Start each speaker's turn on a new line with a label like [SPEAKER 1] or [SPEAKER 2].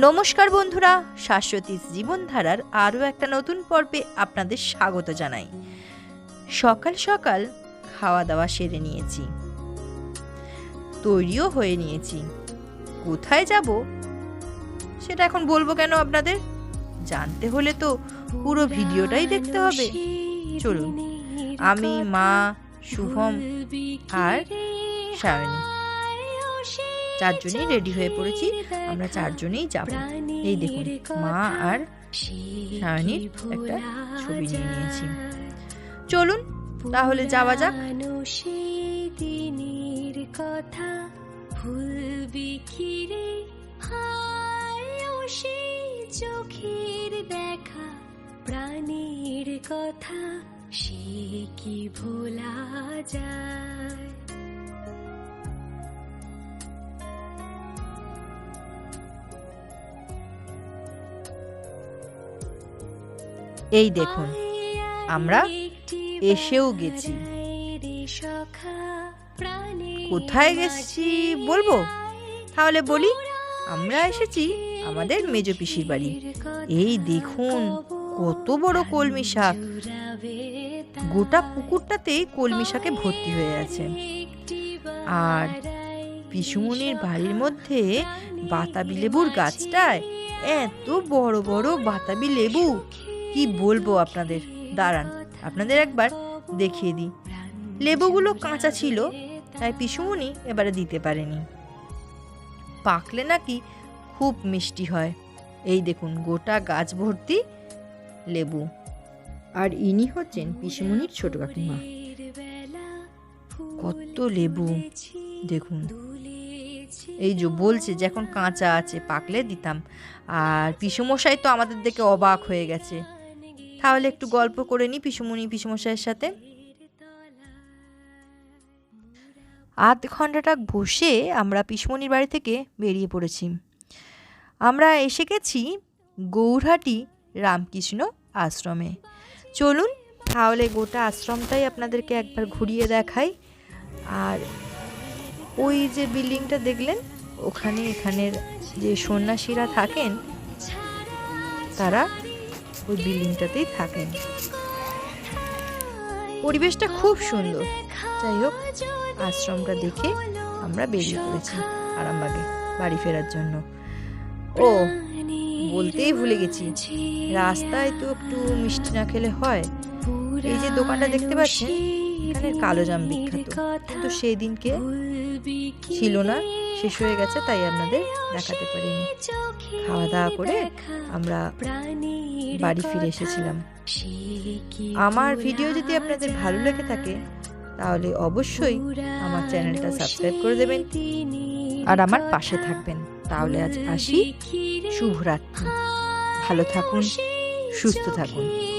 [SPEAKER 1] নমস্কার বন্ধুরা শাশ্বতী জীবনধারার আরও একটা নতুন পর্বে আপনাদের স্বাগত জানাই। সকাল সকাল খাওয়া দাওয়া সেরে নিয়েছি। তৈরিও হয়ে নিয়েছি। কোথায় যাব? সেটা এখন বলব কেন আপনাদের? জানতে হলে তো পুরো ভিডিওটাই দেখতে হবে। চলুন, আমি, মা, শুভম আর সায়নী চারজনেই রেডি হয়ে পড়েছি, আমরা চারজনেই যাব। এই দেখুন, মা আর সায়নীর একটা ছবি নিয়ে নিয়েছি। চলুন, তাহলে যাওয়া যাক।
[SPEAKER 2] দিনের কথা ভুলবি কি রে সেই চোখের দেখা প্রাণীর কথা, সে কি ভোলা যায়?
[SPEAKER 1] এই দেখুন, আমরা এসেও গেছি। কোথায় গেছি বলব? তাহলে বলি, আমরা এসেছি আমাদের মেজ পিসির বাড়ি। এই দেখুন, কত বড় কলমি শাক। গোটা পুকুরটাতেই কলমি শাকে ভর্তি হয়ে আছে। আর পিসুমনির বাড়ির মধ্যে বাতাবি লেবুর গাছটায় এত বড় বড় বাতাবি লেবু। কি বলব আপনাদের? দাঁড়ান, আপনাদের একবার দেখিয়ে দিই। লেবুগুলো কাঁচা ছিল, তাই পিসুমনি এবারে দিতে পারেনি। পাকলে নাকি খুব মিষ্টি হয়। এই দেখুন, গোটা গাছ ভর্তি লেবু। আর ইনি হচ্ছেন পিসুমনির ছোট কাকিমা। কত লেবু, দেখুন। এই যে বলছে যে এখন কাঁচা আছে, পাকলে দিতাম। আর পিসুমশাই তো আমাদের দেখে অবাক হয়ে গেছে। তাহলে একটু গল্প করে নি পিসুমণি, পিসুমশাইয়ের সাথে। আধ ঘন্টাটা বসে আমরা পিসমণির বাড়ি থেকে বেরিয়ে পড়েছি। আমরা এসে গেছি গৌরহাটি রামকৃষ্ণ আশ্রমে। চলুন, তাহলে গোটা আশ্রমটাই আপনাদেরকে একবার ঘুরিয়ে দেখাই। আর ওই যে বিল্ডিংটা দেখলেন, ওখানে এখানের যে সন্ন্যাসীরা থাকেন, তারা ওই বিল্ডিংটাতেই থাকেন। পরিবেশটা খুব সুন্দর। যাই হোক, আশ্রমটা দেখে আমরা বেরিয়ে পড়েছি আরামবাগে বাড়ি ফেরার জন্য। ও, বলতেই ভুলে গেছি। রাস্তায় তো একটু মিষ্টি না খেলে হয়। এই যে দোকানটা দেখতে পাচ্ছেন? এখানে কালো জাম বিখ্যাত। কিন্তু সেই দিনকে ছিল না, শেষ হয়ে গেছে, তাই আপনাদের দেখাতে পারিনি। খাওয়া দাওয়া করে আমরা বাড়ি ফিরে এসেছিলাম। আমার ভিডিও যদি আপনাদের ভালো লেগে থাকে, তাহলে অবশ্যই আমার চ্যানেলটা সাবস্ক্রাইব করে দেবেন। আর আমার পাশে থাকবেন। তাহলে আজ আসি। শুভরাত্রি। ভালো থাকুন, সুস্থ থাকুন।